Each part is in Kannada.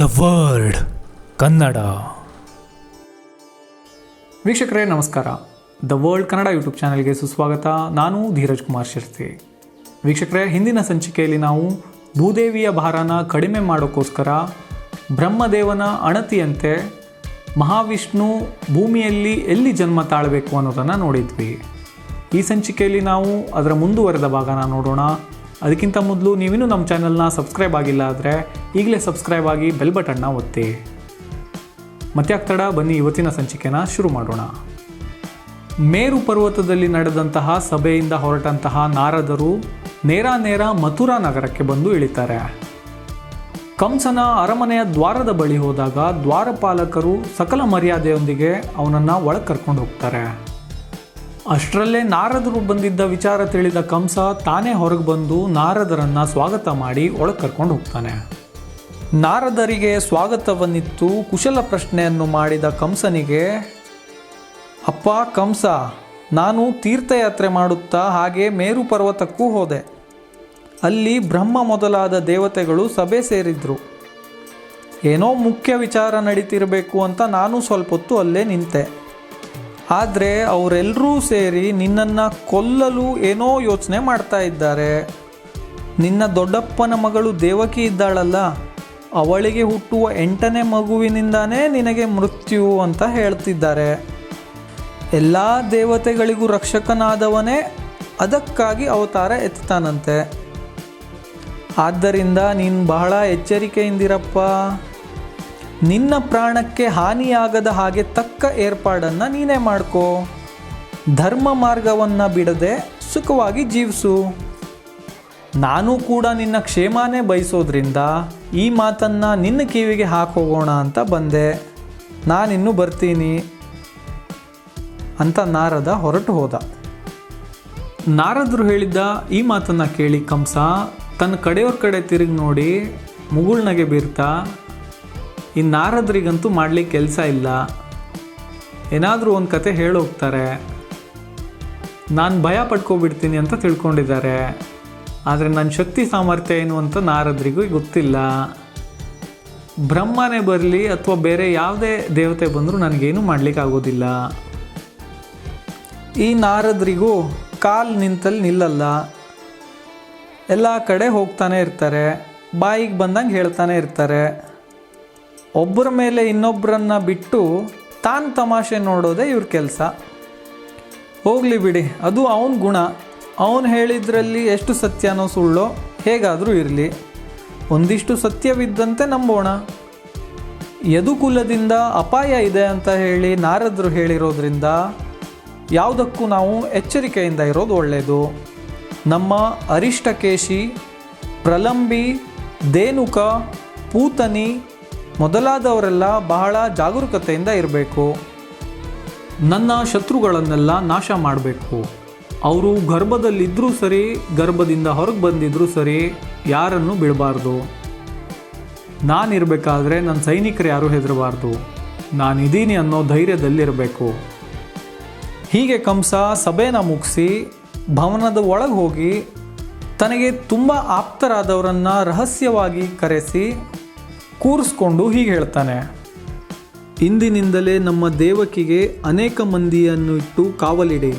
The world Kannada. ವೀಕ್ಷಕರೇ, ನಮಸ್ಕಾರ. ದ ವರ್ಲ್ಡ್ ಕನ್ನಡ ಯೂಟ್ಯೂಬ್ ಚಾನೆಲ್ಗೆ ಸುಸ್ವಾಗತ. ನಾನು ಧೀರಜ್ ಕುಮಾರ್ ಶಿರ್ತಿ ವೀಕ್ಷಕರೇ, ಹಿಂದಿನ ಸಂಚಿಕೆಯಲ್ಲಿ ನಾವು ಭೂದೇವಿಯ ಭಾರನ ಕಡಿಮೆ ಮಾಡೋಕ್ಕೋಸ್ಕರ ಬ್ರಹ್ಮದೇವನ ಅಣತಿಯಂತೆ ಮಹಾವಿಷ್ಣು ಭೂಮಿಯಲ್ಲಿ ಎಲ್ಲಿ ಜನ್ಮ ತಾಳಬೇಕು ಅನ್ನೋದನ್ನು ನೋಡಿದ್ವಿ. ಈ ಸಂಚಿಕೆಯಲ್ಲಿ ನಾವು ಅದರ ಮುಂದುವರೆದ ಭಾಗನ ನೋಡೋಣ. ಅದಕ್ಕಿಂತ ಮೊದಲು ನೀವಿನ್ನೂ ನಮ್ಮ ಚಾನಲ್ನ ಸಬ್ಸ್ಕ್ರೈಬ್ ಆಗಿಲ್ಲ ಆದರೆ ಈಗಲೇ ಸಬ್ಸ್ಕ್ರೈಬ್ ಆಗಿ ಬೆಲ್ ಬಟನ್ನ ಒತ್ತಿ. ಮತ್ಯಾಕ್ ತಡ? ಬನ್ನಿ ಇವತ್ತಿನ ಸಂಚಿಕೆನ ಶುರು ಮಾಡೋಣ. ಮೇರು ಪರ್ವತದಲ್ಲಿ ನಡೆದಂತಹ ಸಭೆಯಿಂದ ಹೊರಟಂತಹ ನಾರದರು ನೇರ ನೇರ ಮಥುರಾ ನಗರಕ್ಕೆ ಬಂದು ಇಳಿತಾರೆ. ಕಂಸನ ಅರಮನೆಯ ದ್ವಾರದ ಬಳಿ ಹೋದಾಗ ದ್ವಾರಪಾಲಕರು ಸಕಲ ಮರ್ಯಾದೆಯೊಂದಿಗೆ ಅವನನ್ನು ಒಳಗೆ ಕರ್ಕೊಂಡು ಹೋಗ್ತಾರೆ. ಅಷ್ಟರಲ್ಲೇ ನಾರದರು ಬಂದಿದ್ದ ವಿಚಾರ ತಿಳಿದ ಕಂಸ ತಾನೇ ಹೊರಗೆ ಬಂದು ನಾರದರನ್ನ ಸ್ವಾಗತ ಮಾಡಿ ಒಳಗೆ ಕರ್ಕೊಂಡು ಹೋಗ್ತಾನೆ. ನಾರದರಿಗೆ ಸ್ವಾಗತವನ್ನಿತ್ತು ಕುಶಲ ಪ್ರಶ್ನೆಯನ್ನು ಮಾಡಿದ ಕಂಸನಿಗೆ, ಅಪ್ಪ, ಕಂಸ, ನಾನು ತೀರ್ಥಯಾತ್ರೆ ಮಾಡುತ್ತಾ ಹಾಗೆ ಮೇರು ಪರ್ವತಕ್ಕೂ ಹೋದೆ. ಅಲ್ಲಿ ಬ್ರಹ್ಮ ಮೊದಲಾದ ದೇವತೆಗಳು ಸಭೆ ಸೇರಿದ್ರು. ಏನೋ ಮುಖ್ಯ ವಿಚಾರ ನಡೀತಿರಬೇಕು ಅಂತ ನಾನು ಸ್ವಲ್ಪ ಹೊತ್ತು ಅಲ್ಲೇ ನಿಂತೆ. ಆದರೆ ಅವರೆಲ್ಲರೂ ಸೇರಿ ನಿನ್ನನ್ನು ಕೊಲ್ಲಲು ಏನೋ ಯೋಚನೆ ಮಾಡ್ತಾ ಇದ್ದಾರೆ. ನಿನ್ನ ದೊಡ್ಡಪ್ಪನ ಮಗಳು ದೇವಕಿ ಇದ್ದಾಳಲ್ಲ, ಅವಳಿಗೆ ಹುಟ್ಟುವ ಎಂಟನೇ ಮಗುವಿನಿಂದಾನೇ ನಿನಗೆ ಮೃತ್ಯು ಅಂತ ಹೇಳ್ತಿದ್ದಾರೆ. ಎಲ್ಲ ದೇವತೆಗಳಿಗೂ ರಕ್ಷಕನಾದವನೇ ಅದಕ್ಕಾಗಿ ಅವತಾರ ಎತ್ತಾನಂತೆ ಆದ್ದರಿಂದ ನೀನು ಬಹಳ ಎಚ್ಚರಿಕೆಯಿಂದಿರಪ್ಪ. ನಿನ್ನ ಪ್ರಾಣಕ್ಕೆ ಹಾನಿಯಾಗದ ಹಾಗೆ ತಕ್ಕ ಏರ್ಪಾಡನ್ನು ನೀನೇ ಮಾಡ್ಕೋ. ಧರ್ಮ ಮಾರ್ಗವನ್ನು ಬಿಡದೆ ಸುಖವಾಗಿ ಜೀವಿಸು. ನಾನು ಕೂಡ ನಿನ್ನ ಕ್ಷೇಮನೇ ಬಯಸೋದ್ರಿಂದ ಈ ಮಾತನ್ನು ನಿನ್ನ ಕಿವಿಗೆ ಹಾಕೋಗೋಣ ಅಂತ ಬಂದೆ. ನಾನಿನ್ನು ಬರ್ತೀನಿ. ಅಂತ ನಾರದ ಹೊರಟು ಹೋದ. ನಾರದರು ಹೇಳಿದ್ದ ಈ ಮಾತನ್ನು ಕೇಳಿ ಕಂಸ, ತನ್ನ ಕಡೆಯವ್ರ ಕಡೆ ತಿರುಗಿ ನೋಡಿ ಮುಗುಳ್ನಗೆ ಬೀರ್ತಾ ಈ ನಾರದ್ರಿಗಂತೂ ಮಾಡಲಿಕ್ಕೆ ಕೆಲಸ ಇಲ್ಲ. ಏನಾದರೂ ಒಂದು ಕತೆ ಹೇಳೋಗ್ತಾರೆ. ನಾನು ಭಯ ಪಡ್ಕೊಬಿಡ್ತೀನಿ ಅಂತ ತಿಳ್ಕೊಂಡಿದ್ದಾರೆ. ಆದರೆ ನನ್ನ ಶಕ್ತಿ ಸಾಮರ್ಥ್ಯ ಏನು ಅಂತ ನಾರದ್ರಿಗೂ ಗೊತ್ತಿಲ್ಲ. ಬ್ರಹ್ಮನೇ ಬರಲಿ ಅಥವಾ ಬೇರೆ ಯಾವುದೇ ದೇವತೆ ಬಂದರೂ ನನಗೇನು ಮಾಡ್ಲಿಕ್ಕೆ ಆಗೋದಿಲ್ಲ ಈ ನಾರದ್ರಿಗೂ ಕಾಲು ನಿಂತಲ್ಲಿ ನಿಲ್ಲಲ್ಲ. ಎಲ್ಲ ಕಡೆ ಹೋಗ್ತಾನೆ ಇರ್ತಾರೆ. ಬಾಯಿಗೆ ಬಂದಂಗೆ ಹೇಳ್ತಾನೆ ಇರ್ತಾರೆ. ಒಬ್ಬರ ಮೇಲೆ ಇನ್ನೊಬ್ಬರನ್ನ ಬಿಟ್ಟು ತಾನು ತಮಾಷೆ ನೋಡೋದೇ ಇವ್ರ ಕೆಲಸ. ಹೋಗಲಿ ಬಿಡಿ, ಅದು ಅವನ ಗುಣ. ಅವನು ಹೇಳಿದ್ರಲ್ಲಿ ಎಷ್ಟು ಸತ್ಯನೋ ಸುಳ್ಳೋ ಹೇಗಾದರೂ ಇರಲಿ. ಒಂದಿಷ್ಟು ಸತ್ಯವಿದ್ದಂತೆ ನಂಬೋಣ. ಯದುಕುಲದಿಂದ ಅಪಾಯ ಇದೆ ಅಂತ ಹೇಳಿ ನಾರದರು ಹೇಳಿರೋದ್ರಿಂದ ಯಾವುದಕ್ಕೂ ನಾವು ಎಚ್ಚರಿಕೆಯಿಂದ ಇರೋದು ಒಳ್ಳೆಯದು ನಮ್ಮ ಅರಿಷ್ಟಕೇಶಿ, ಪ್ರಲಂಬಿ, ದೇನುಕ, ಪೂತನಿ ಮೊದಲಾದವರೆಲ್ಲ ಬಹಳ ಜಾಗರೂಕತೆಯಿಂದ ಇರಬೇಕು. ನನ್ನ ಶತ್ರುಗಳನ್ನೆಲ್ಲ ನಾಶ ಮಾಡಬೇಕು. ಅವರು ಗರ್ಭದಲ್ಲಿದ್ದರೂ ಸರಿ, ಗರ್ಭದಿಂದ ಹೊರಗೆ ಬಂದಿದ್ದರೂ ಸರಿ ಯಾರನ್ನು ಬಿಡಬಾರ್ದು. ನಾನಿರಬೇಕಾದ್ರೆ ನನ್ನ ಸೈನಿಕರು ಯಾರೂ ಹೆದರಬಾರ್ದು. ನಾನಿದ್ದೀನಿ ಅನ್ನೋ ಧೈರ್ಯದಲ್ಲಿರಬೇಕು. ಹೀಗೆ ಕಂಸ ಸಭೆನ ಮುಗಿಸಿ, ಭವನದ ಒಳಗೆ ಹೋಗಿ, ತನಗೆ ತುಂಬ ಆಪ್ತರಾದವರನ್ನು ರಹಸ್ಯವಾಗಿ ಕರೆಸಿ ಕೂರಿಸ್ಕೊಂಡು ಹೀಗೆ ಹೇಳ್ತಾನೆ. ಇಂದಿನಿಂದಲೇ ನಮ್ಮ ದೇವಕಿಗೆ ಅನೇಕ ಮಂದಿಯನ್ನು ಇಟ್ಟು ಕಾವಲಿಡಿ.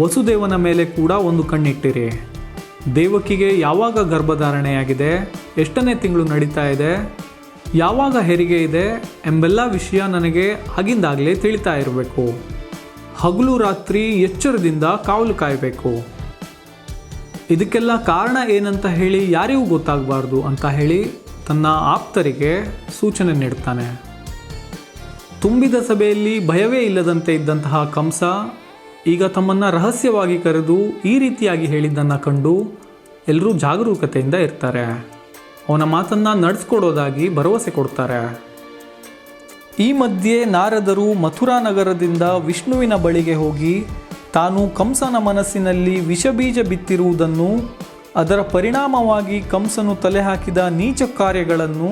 ವಸುದೇವನ ಮೇಲೆ ಕೂಡ ಒಂದು ಕಣ್ಣಿಟ್ಟಿರಿ. ದೇವಕಿಗೆ ಯಾವಾಗ ಗರ್ಭಧಾರಣೆಯಾಗಿದೆ, ಎಷ್ಟನೇ ತಿಂಗಳು ನಡೀತಾ ಇದೆ, ಯಾವಾಗ ಹೆರಿಗೆ ಇದೆ ಎಂಬೆಲ್ಲ ವಿಷಯ ನನಗೆ ಆಗಿಂದಾಗಲೇ ತಿಳಿತಾ ಇರಬೇಕು. ಹಗಲು ರಾತ್ರಿ ಎಚ್ಚರದಿಂದ ಕಾವಲು ಕಾಯಬೇಕು. ಇದಕ್ಕೆಲ್ಲ ಕಾರಣ ಏನಂತ ಹೇಳಿ ಯಾರಿಗೂ ಗೊತ್ತಾಗಬಾರ್ದು ಅಂತ ಹೇಳಿ ತನ್ನ ಆಪ್ತರಿಗೆ ಸೂಚನೆ ನೀಡ್ತಾನೆ ತುಂಬಿದ ಸಭೆಯಲ್ಲಿ ಭಯವೇ ಇಲ್ಲದಂತೆ ಇದ್ದಂತಹ ಕಂಸ ಈಗ ತಮ್ಮನ್ನು ರಹಸ್ಯವಾಗಿ ಕರೆದು ಈ ರೀತಿಯಾಗಿ ಹೇಳಿದ್ದನ್ನು ಕಂಡು ಎಲ್ಲರೂ ಜಾಗರೂಕತೆಯಿಂದ ಇರ್ತಾರೆ. ಅವನ ಮಾತನ್ನು ನಡೆಸ್ಕೊಡೋದಾಗಿ ಭರವಸೆ ಕೊಡ್ತಾರೆ. ಈ ಮಧ್ಯೆ ನಾರದರು ಮಥುರಾ ನಗರದಿಂದ ವಿಷ್ಣುವಿನ ಬಳಿಗೆ ಹೋಗಿ ತಾನು ಕಂಸನ ಮನಸ್ಸಿನಲ್ಲಿ ವಿಷಬೀಜ ಬಿತ್ತಿರುವುದನ್ನು ಅದರ ಪರಿಣಾಮವಾಗಿ ಕಂಸನು ತಲೆ ಹಾಕಿದ ನೀಚ ಕಾರ್ಯಗಳನ್ನು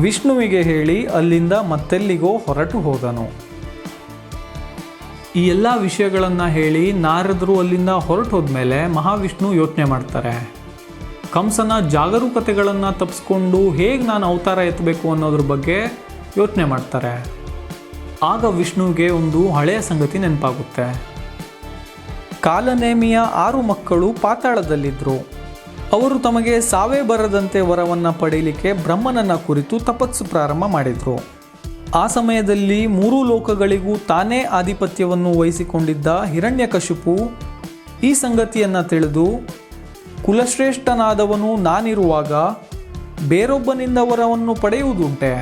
ವಿಷ್ಣುವಿಗೆ ಹೇಳಿ ಅಲ್ಲಿಂದ ಮತ್ತೆಲ್ಲಿಗೋ ಹೊರಟು ಹೋದನು. ಈ ಎಲ್ಲ ವಿಷಯಗಳನ್ನು ಹೇಳಿ ನಾರದರು ಅಲ್ಲಿಂದ ಹೊರಟು ಹೋದ್ಮೇಲೆ ಮಹಾವಿಷ್ಣು ಯೋಚನೆ ಮಾಡ್ತಾರೆ. ಕಂಸನ ಜಾಗರೂಕತೆಗಳನ್ನು ತಪ್ಪಿಸ್ಕೊಂಡು ಹೇಗೆ ನಾನು ಅವತಾರ ಎತ್ತಬೇಕು ಅನ್ನೋದ್ರ ಬಗ್ಗೆ ಯೋಚನೆ ಮಾಡ್ತಾರೆ. ಆಗ ವಿಷ್ಣುವಿಗೆ ಒಂದು ಹಳೆಯ ಸಂಗತಿ ನೆನಪಾಗುತ್ತೆ. ಕಾಲನೇಮಿಯ ಆರು ಮಕ್ಕಳು ಪಾತಾಳದಲ್ಲಿದ್ದರು ಅವರು ತಮಗೆ ಸಾವೇ ಬರದಂತೆ ವರವನ್ನು ಪಡೆಯಲಿಕ್ಕೆ ಬ್ರಹ್ಮನನ್ನ ಕುರಿತು ತಪಸ್ಸು ಪ್ರಾರಂಭ ಮಾಡಿದರು. ಆ ಸಮಯದಲ್ಲಿ ಮೂರೂ ಲೋಕಗಳಿಗೂ ತಾನೇ ಆಧಿಪತ್ಯವನ್ನು ವಹಿಸಿಕೊಂಡಿದ್ದ ಹಿರಣ್ಯಕಶಿಪು ಈ ಸಂಗತಿಯನ್ನು ತಿಳಿದು, ಕುಲಶ್ರೇಷ್ಠನಾದವನು ನಾನಿರುವಾಗ ಬೇರೊಬ್ಬನಿಂದ ವರವನ್ನು ಪಡೆಯುವುದುಂಟೆ.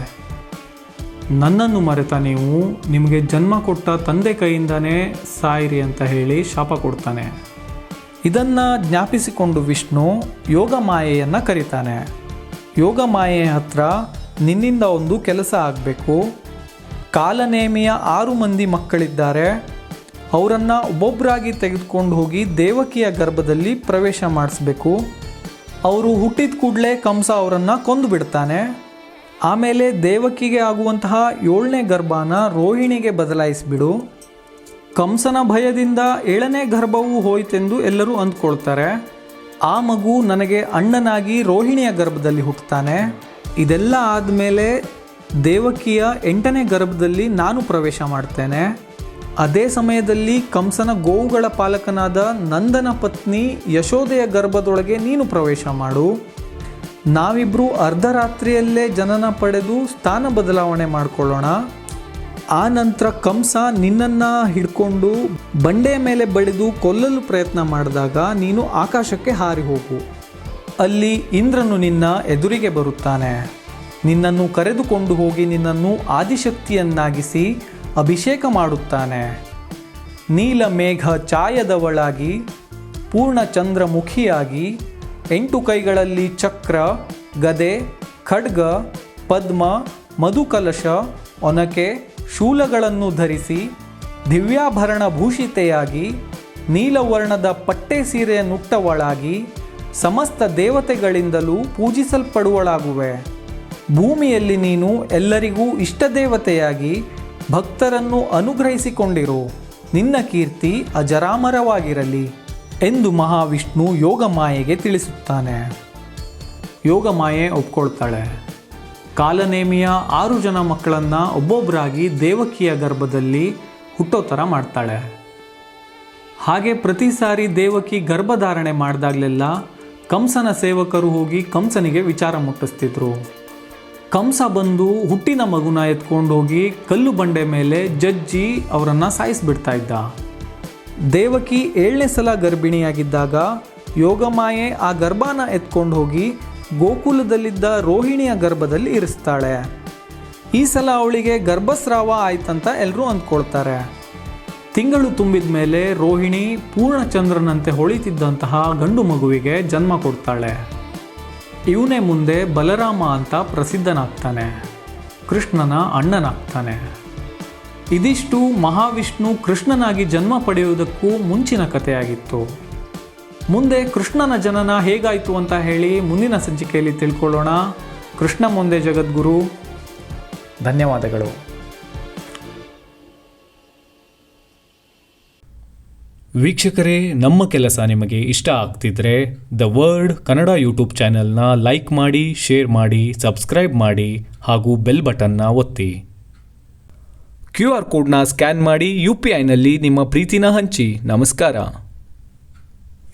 ನನ್ನನ್ನು ಮರೆತ ನೀವು ನಿಮಗೆ ಜನ್ಮ ಕೊಟ್ಟ ತಂದೆ ಕೈಯಿಂದನೇ ಸಾಯಿರಿ ಅಂತ ಹೇಳಿ ಶಾಪ ಕೊಡ್ತಾನೆ. ಇದನ್ನು ಜ್ಞಾಪಿಸಿಕೊಂಡು ವಿಷ್ಣು ಯೋಗ ಮಾಯೆಯನ್ನು ಕರೀತಾನೆ. ಯೋಗ ಮಾಯೆಯ ಹತ್ರ ನಿನ್ನಿಂದ ಒಂದು ಕೆಲಸ ಆಗಬೇಕು. ಕಾಲನೇಮಿಯ ಆರು ಮಂದಿ ಮಕ್ಕಳಿದ್ದಾರೆ. ಅವರನ್ನು ಒಬ್ಬೊಬ್ಬರಾಗಿ ತೆಗೆದುಕೊಂಡು ಹೋಗಿ ದೇವಕಿಯ ಗರ್ಭದಲ್ಲಿ ಪ್ರವೇಶ ಮಾಡಿಸ್ಬೇಕು. ಅವರು ಹುಟ್ಟಿದ ಕೂಡಲೇ ಕಂಸ ಅವರನ್ನು ಕೊಂದು ಬಿಡ್ತಾನೆ. ಆಮೇಲೆ ದೇವಕಿಗೆ ಆಗುವಂತಹ ಏಳನೇ ಗರ್ಭನ ರೋಹಿಣಿಗೆ ಬದಲಾಯಿಸಿಬಿಡು. ಕಂಸನ ಭಯದಿಂದ ಏಳನೇ ಗರ್ಭವೂ ಹೋಯಿತೆಂದು ಎಲ್ಲರೂ ಅಂದ್ಕೊಳ್ತಾರೆ. ಆ ಮಗು ನನಗೆ ಅಣ್ಣನಾಗಿ ರೋಹಿಣಿಯ ಗರ್ಭದಲ್ಲಿ ಹುಟ್ಟುತ್ತಾನೆ. ಇದೆಲ್ಲ ಆದಮೇಲೆ ದೇವಕಿಯ ಎಂಟನೇ ಗರ್ಭದಲ್ಲಿ ನಾನು ಪ್ರವೇಶ ಮಾಡ್ತೇನೆ. ಅದೇ ಸಮಯದಲ್ಲಿ ಕಂಸನ ಗೋವುಗಳ ಪಾಲಕನಾದ ನಂದನ ಪತ್ನಿ ಯಶೋದೆಯ ಗರ್ಭದೊಳಗೆ ನೀನು ಪ್ರವೇಶ ಮಾಡು. ನಾವಿಬ್ಬರು ಅರ್ಧರಾತ್ರಿಯಲ್ಲೇ ಜನನ ಪಡೆದು ಸ್ಥಾನ ಬದಲಾವಣೆ ಮಾಡಿಕೊಳ್ಳೋಣ. ಆ ನಂತರ ಕಂಸ ನಿನ್ನನ್ನು ಹಿಡ್ಕೊಂಡು ಬಂಡೆಯ ಮೇಲೆ ಬಡಿದು ಕೊಲ್ಲಲು ಪ್ರಯತ್ನ ಮಾಡಿದಾಗ ನೀನು ಆಕಾಶಕ್ಕೆ ಹಾರಿ ಹೋಗು. ಅಲ್ಲಿ ಇಂದ್ರನು ನಿನ್ನ ಎದುರಿಗೆ ಬರುತ್ತಾನೆ. ನಿನ್ನನ್ನು ಕರೆದುಕೊಂಡು ಹೋಗಿ ನಿನ್ನನ್ನು ಆದಿಶಕ್ತಿಯನ್ನಾಗಿಸಿ ಅಭಿಷೇಕ ಮಾಡುತ್ತಾನೆ. ನೀಲ ಮೇಘ ಛಾಯದವಳಾಗಿ, ಪೂರ್ಣ ಚಂದ್ರಮುಖಿಯಾಗಿ ಎಂಟು ಕೈಗಳಲ್ಲಿ ಚಕ್ರ, ಗದೆ, ಖಡ್ಗ, ಪದ್ಮ, ಮಧುಕಲಶ, ಒನಕೆ, ಶೂಲಗಳನ್ನು ಧರಿಸಿ ದಿವ್ಯಾಭರಣ ಭೂಷಿತೆಯಾಗಿ, ನೀಲವರ್ಣದ ಪಟ್ಟೆ ಸೀರೆಯ ನುಟ್ಟವಳಾಗಿ ಸಮಸ್ತ ದೇವತೆಗಳಿಂದಲೂ ಪೂಜಿಸಲ್ಪಡುವಳಾಗುವೆ. ಭೂಮಿಯಲ್ಲಿ ನೀನು ಎಲ್ಲರಿಗೂ ಇಷ್ಟ ದೇವತೆಯಾಗಿ ಭಕ್ತರನ್ನು ಅನುಗ್ರಹಿಸಿಕೊಂಡಿರು. ನಿನ್ನ ಕೀರ್ತಿ ಅಜರಾಮರವಾಗಿರಲಿ. ಎಂದು ಮಹಾವಿಷ್ಣು ಯೋಗ ಮಾಯೆಗೆ ತಿಳಿಸುತ್ತಾನೆ. ಯೋಗ ಮಾಯೆ ಒಪ್ಕೊಳ್ತಾಳೆ. ಕಾಲನೇಮಿಯ ಆರು ಜನ ಮಕ್ಕಳನ್ನು ಒಬ್ಬೊಬ್ಬರಾಗಿ ದೇವಕಿಯ ಗರ್ಭದಲ್ಲಿ ಹುಟ್ಟೋ ಥರ ಮಾಡ್ತಾಳೆ. ಹಾಗೆ ಪ್ರತಿ ಸಾರಿ ದೇವಕಿ ಗರ್ಭಧಾರಣೆ ಮಾಡಿದಾಗಲೆಲ್ಲ ಕಂಸನ ಸೇವಕರು ಹೋಗಿ ಕಂಸನಿಗೆ ವಿಚಾರ ಮುಟ್ಟಿಸ್ತಿದ್ರು. ಕಂಸ ಬಂದು ಹುಟ್ಟಿನ ಮಗುನ ಎತ್ಕೊಂಡು ಹೋಗಿ ಕಲ್ಲು ಬಂಡೆ ಮೇಲೆ ಜಜ್ಜಿ ಅವರನ್ನು ಸಾಯಿಸಿಬಿಡ್ತಾ ಇದ್ದ. ದೇವಕಿ ಏಳನೇ ಸಲ ಗರ್ಭಿಣಿಯಾಗಿದ್ದಾಗ ಯೋಗಮಾಯೆ ಆ ಗರ್ಭಾನ ಎತ್ಕೊಂಡು ಹೋಗಿ ಗೋಕುಲದಲ್ಲಿದ್ದ ರೋಹಿಣಿಯ ಗರ್ಭದಲ್ಲಿ ಇರಿಸ್ತಾಳೆ. ಈ ಸಲ ಅವಳಿಗೆ ಗರ್ಭಸ್ರಾವ ಆಯ್ತಂತ ಎಲ್ಲರೂ ಅಂದ್ಕೊಳ್ತಾರೆ. ತಿಂಗಳು ತುಂಬಿದ ಮೇಲೆ ರೋಹಿಣಿ ಪೂರ್ಣಚಂದ್ರನಂತೆ ಹೊಳಿತಿದ್ದಂತಹ ಗಂಡು ಮಗುವಿಗೆ ಜನ್ಮ ಕೊಡ್ತಾಳೆ. ಇವನೇ ಮುಂದೆ ಬಲರಾಮ ಅಂತ ಪ್ರಸಿದ್ಧನಾಗ್ತಾನೆ. ಕೃಷ್ಣನ ಅಣ್ಣನಾಗ್ತಾನೆ. ಇದಿಷ್ಟು ಮಹಾವಿಷ್ಣು ಕೃಷ್ಣನಾಗಿ ಜನ್ಮ ಪಡೆಯುವುದಕ್ಕೂ ಮುಂಚಿನ ಕಥೆಯಾಗಿತ್ತು. ಮುಂದೆ ಕೃಷ್ಣನ ಜನನ ಹೇಗಾಯಿತು ಅಂತ ಹೇಳಿ ಮುಂದಿನ ಸಂಚಿಕೆಯಲ್ಲಿ ತಿಳ್ಕೊಳ್ಳೋಣ. ಕೃಷ್ಣ ಮುಂದೆ ಜಗದ್ಗುರು. ಧನ್ಯವಾದಗಳು. ವೀಕ್ಷಕರೇ, ನಮ್ಮ ಕೆಲಸ ನಿಮಗೆ ಇಷ್ಟ ಆಗ್ತಿದ್ರೆ ದ ವರ್ಲ್ಡ್ ಕನ್ನಡ ಯೂಟ್ಯೂಬ್ ಚಾನೆಲ್ನ ಲೈಕ್ ಮಾಡಿ, ಶೇರ್ ಮಾಡಿ, ಸಬ್ಸ್ಕ್ರೈಬ್ ಮಾಡಿ ಹಾಗೂ ಬೆಲ್ ಬಟನ್ನ ಒತ್ತಿ. ಕ್ಯೂ ಆರ್ ಕೋಡ್ನ ಸ್ಕ್ಯಾನ್ ಮಾಡಿ ಯು ಪಿ ಐನಲ್ಲಿ ನಿಮ್ಮ ಪ್ರೀತಿನ ಹಂಚಿ. ನಮಸ್ಕಾರ.